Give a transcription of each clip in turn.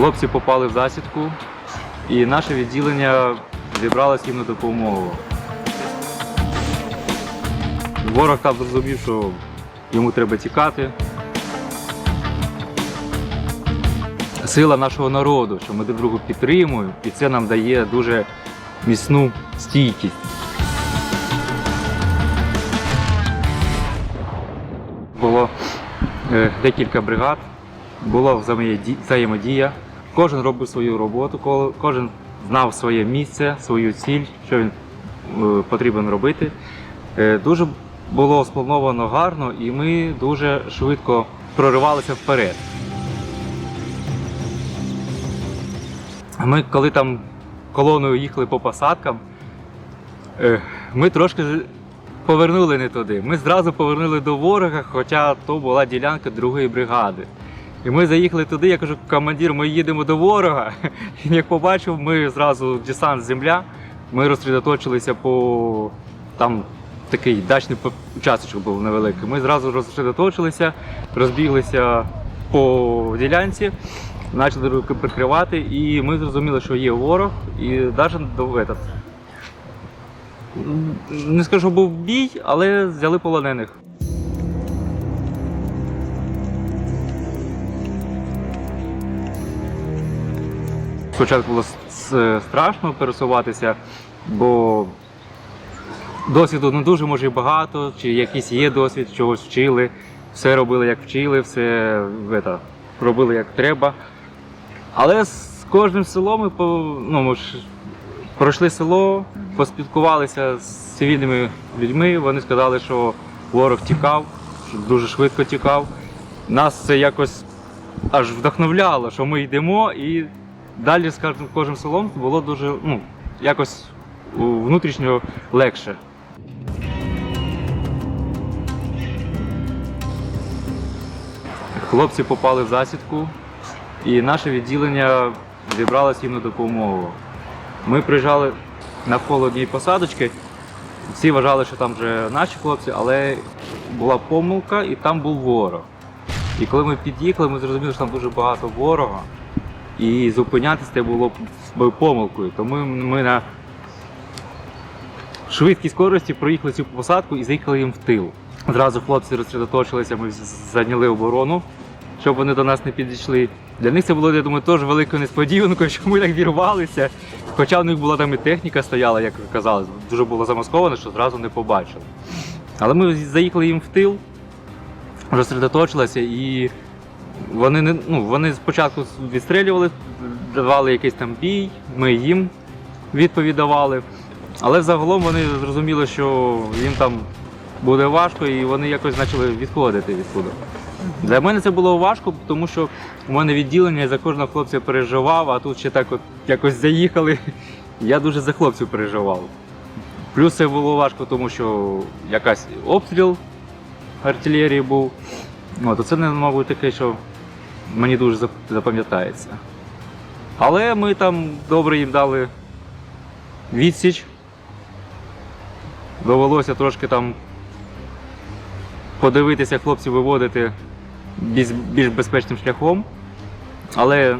Хлопці попали в засідку, і наше відділення зібралось їм на допомогу. Ворог там зрозумів, що йому треба тікати. Сила нашого народу, що ми друг другу підтримуємо, і це нам дає дуже міцну стійкість. Було е, декілька бригад, була взаємоді- взаємодія. Кожен робив свою роботу, кожен знав своє місце, свою ціль, що він е, потрібен робити. Е, Дуже було сплановано гарно, і ми дуже швидко проривалися вперед. Ми, коли там колоною їхали по посадкам, е, ми трошки повернули не туди. Ми зразу повернули до ворога, хоча то була ділянка другої бригади. І ми заїхали туди, я кажу, командир, ми їдемо до ворога. І як побачив, ми зразу десант земля, ми розсредоточилися по там такий дачний участочок був невеликий. Ми зразу розсредоточилися, розбіглися по ділянці, почали руки прикривати, і ми зрозуміли, що є ворог, і навіть до не скажу, був бій, але взяли полонених. Спочатку було страшно пересуватися, бо досвіду не дуже може багато, чи якийсь є досвід, чогось вчили, все робили як вчили, все это, робили як треба. Але з кожним селом ми, ну, ми ж пройшли село, поспілкувалися з цивільними людьми. Вони сказали, що ворог тікав, що дуже швидко тікав. Нас це якось аж вдохновляло, що ми йдемо, і далі з кожним, селом було дуже ну, якось внутрішньо легше. Хлопці попали в засідку, і наше відділення зібралось їм на допомогу. Ми приїжджали навколо однієї посадочки. Всі вважали, що там вже наші хлопці, але була помилка і там був ворог. І коли ми під'їхали, ми зрозуміли, що там дуже багато ворога. І зупинятися це було б помилкою. Тому ми на швидкій скорості проїхали цю посадку і заїхали їм в тил. Зразу хлопці розсредоточилися, ми зайняли оборону, щоб вони до нас не підійшли. Для них це було, я думаю, теж великою несподіванкою, що ми так вірвалися. Хоча в них була там і техніка стояла, як казали, дуже було замасковано, що зразу не побачили. Але ми заїхали їм в тил, розсредоточилися і вони не ну, вони спочатку відстрілювали, давали якийсь там бій, ми їм відповідь давали. Але загалом вони зрозуміли, що їм там буде важко, і вони якось почали відходити відсюди. Для мене це було важко, тому що у мене відділення за кожного хлопця переживав, а тут ще так от якось заїхали. Я дуже за хлопців переживав. Плюс це було важко, тому що якась обстріл артилерії був. От, це, мабуть, таке, що мені дуже запам'ятається. Але ми там добре їм дали відсіч. Довелося трошки там подивитися, хлопців виводити більш, безпечним шляхом. Але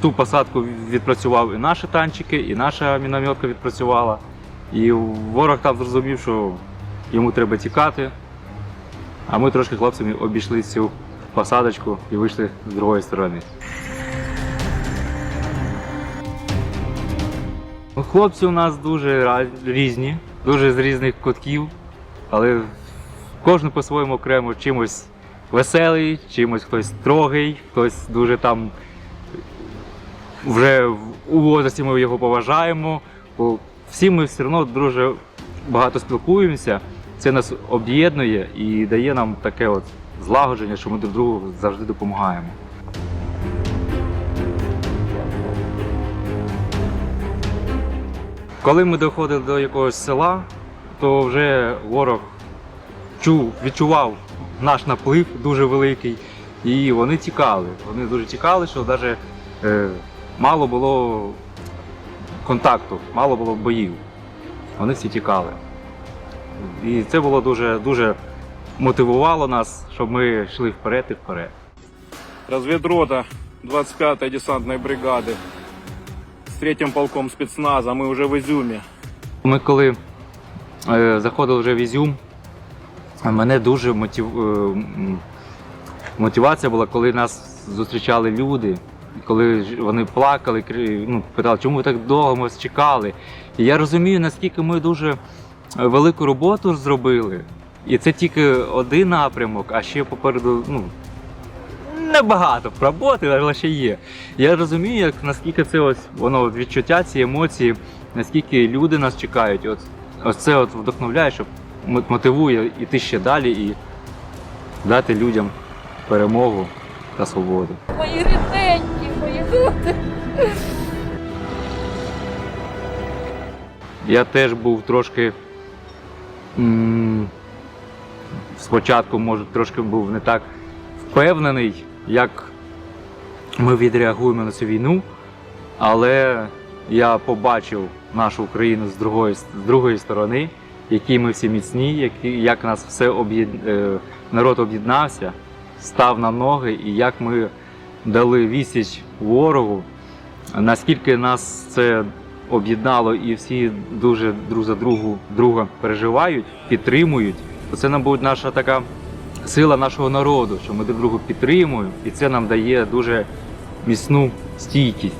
ту посадку відпрацював і наші танчики, і наша мінометка відпрацювала. І ворог там зрозумів, що йому треба тікати. А ми трошки хлопцями обійшли цю посадочку і вийшли з другої сторони. Хлопці у нас дуже різні, дуже з різних кутків, але кожен по-своєму окремо чимось веселий, чимось хтось строгий, хтось дуже там вже у возрасті ми його поважаємо. Всі ми все одно дуже багато спілкуємося. Це нас об'єднує і дає нам таке от злагодження, що ми друг другу завжди допомагаємо. Коли ми доходили до якогось села, то вже ворог чув, відчував наш наплив дуже великий, і вони тікали. Вони дуже тікали, що навіть е, мало було контакту, мало було боїв. Вони всі тікали. І це було дуже, дуже мотивувало нас, щоб ми йшли вперед і вперед. Разведрота 25-й десантной бригады с третьим полком спецназа. Мы уже в Изюме. Ми коли е, заходили вже в Ізюм, мене дуже мотив... е, мотивація була, коли нас зустрічали люди, коли вони плакали, ну, питали, чому ви так довго ми чекали. І я розумію, наскільки ми дуже е, велику роботу зробили. І це тільки один напрямок, а ще попереду ну, небагато роботи, але ще є. Я розумію, як, наскільки це ось воно відчуття, ці емоції, наскільки люди нас чекають. От, ось це от вдохновляє, щоб мотивує йти ще далі і дати людям перемогу та свободу. Мої рідненькі, мої люди. Я теж був трошки. м, Спочатку, може, трошки був не так впевнений, як ми відреагуємо на цю війну, але я побачив нашу Україну з другої, з другої сторони, які ми всі міцні, які, як нас все об'єд... е, народ об'єднався, став на ноги, і як ми дали відсіч ворогу, наскільки нас це об'єднало і всі дуже друг за другу друга переживають, підтримують, то це, мабуть, наша така сила нашого народу, що ми друг другу підтримуємо, і це нам дає дуже міцну стійкість.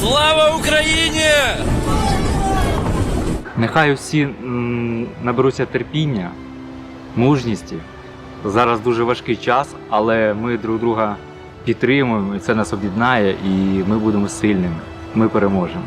Слава Україні! Нехай всі м, наберуться терпіння, мужності. Зараз дуже важкий час, але ми друг друга підтримуємо, і це нас об'єднає, і ми будемо сильними. Ми переможемо.